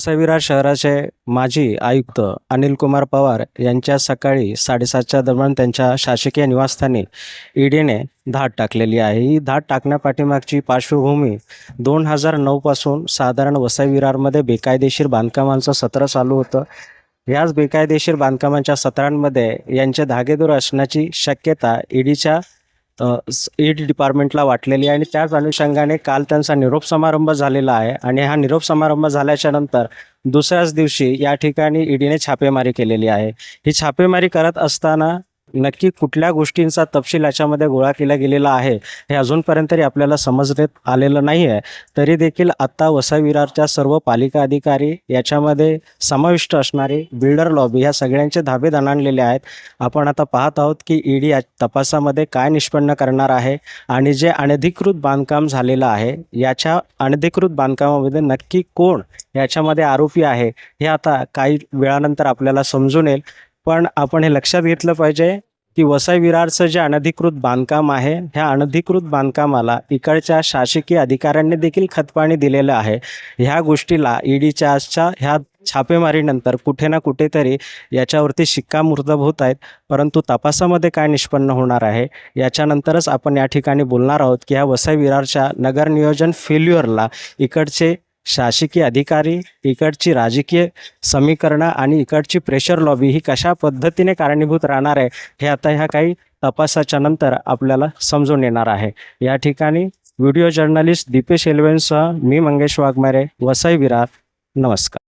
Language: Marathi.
वसईविरार शहराचे माजी आयुक्त अनिल कुमार पवार यांच्या सकाळी साडेसातच्या दरम्यान त्यांच्या शासकीय निवासस्थानी ईडीने धाड टाकलेली आहे. ही धाड टाकण्यापाठीमागची पार्श्वभूमी दोन हजार नऊपासून साधारण वसईविरारमध्ये बेकायदेशीर बांधकामांचं सत्र चालू होतं. याच बेकायदेशीर बांधकामांच्या सत्रांमध्ये यांचे धागेदूर असण्याची शक्यता ईडीच्या ईड डिपार्टमेंटला वाटलेली आहे आणि त्याच अनुषंगाने काल त्यांचा निरोप समारंभ झालेला आहे आणि हा निरोप समारंभ झाल्याच्यानंतर दुसऱ्याच दिवशी या ठिकाणी ईडीने छापेमारी केलेली आहे. ही छापेमारी करत असताना नक्की कुठल्या गोष्टींचा तपशील याच्यामध्ये गोळा केला गेलेला आहे हे अजूनपर्यंत तरी आपल्याला समजण्यात आलेलं नाही आहे तरी देखील आत्ता वसाविरारच्या सर्व पालिका अधिकारी याच्यामध्ये समाविष्ट असणारे बिल्डर लॉबी ह्या सगळ्यांचे धाबे दणाणलेले आहेत. आपण आता पाहत आहोत की ईडी तपासामध्ये काय निष्पन्न करणार आहे आणि जे अनधिकृत बांधकाम झालेलं आहे याच्या अनधिकृत बांधकामामध्ये नक्की कोण याच्यामध्ये आरोपी आहे हे आता काही वेळानंतर आपल्याला समजून येईल. पण आपण हे लक्षात घेतलं पाहिजे की वसई विरारचं जे अनधिकृत बांधकाम आहे ह्या अनधिकृत बांधकामाला इकडच्या शासकीय अधिकाऱ्यांनी देखील खतपाणी दिलेलं आहे. ह्या गोष्टीला ईडीच्या आजच्या ह्या छापेमारीनंतर कुठे ना कुठेतरी याच्यावरती शिक्कामोर्तब होत आहेत. परंतु तपासामध्ये काय निष्पन्न होणार आहे याच्यानंतरच आपण या ठिकाणी बोलणार आहोत की ह्या वसई विरारच्या नगर नियोजन फेल्युअरला इकडचे शासकीय अधिकारी इकडची राजकीय समीकरणं आणि इकडची प्रेशर लॉबी ही कशा पद्धतीने कारणीभूत राहणार आहे हे आता ह्या काही तपासाच्या नंतर आपल्याला समजून येणार आहे. या ठिकाणी व्हिडिओ जर्नलिस्ट दीपेश एल्वेनसह मी मंगेश वाघमारे वसई विरार. नमस्कार.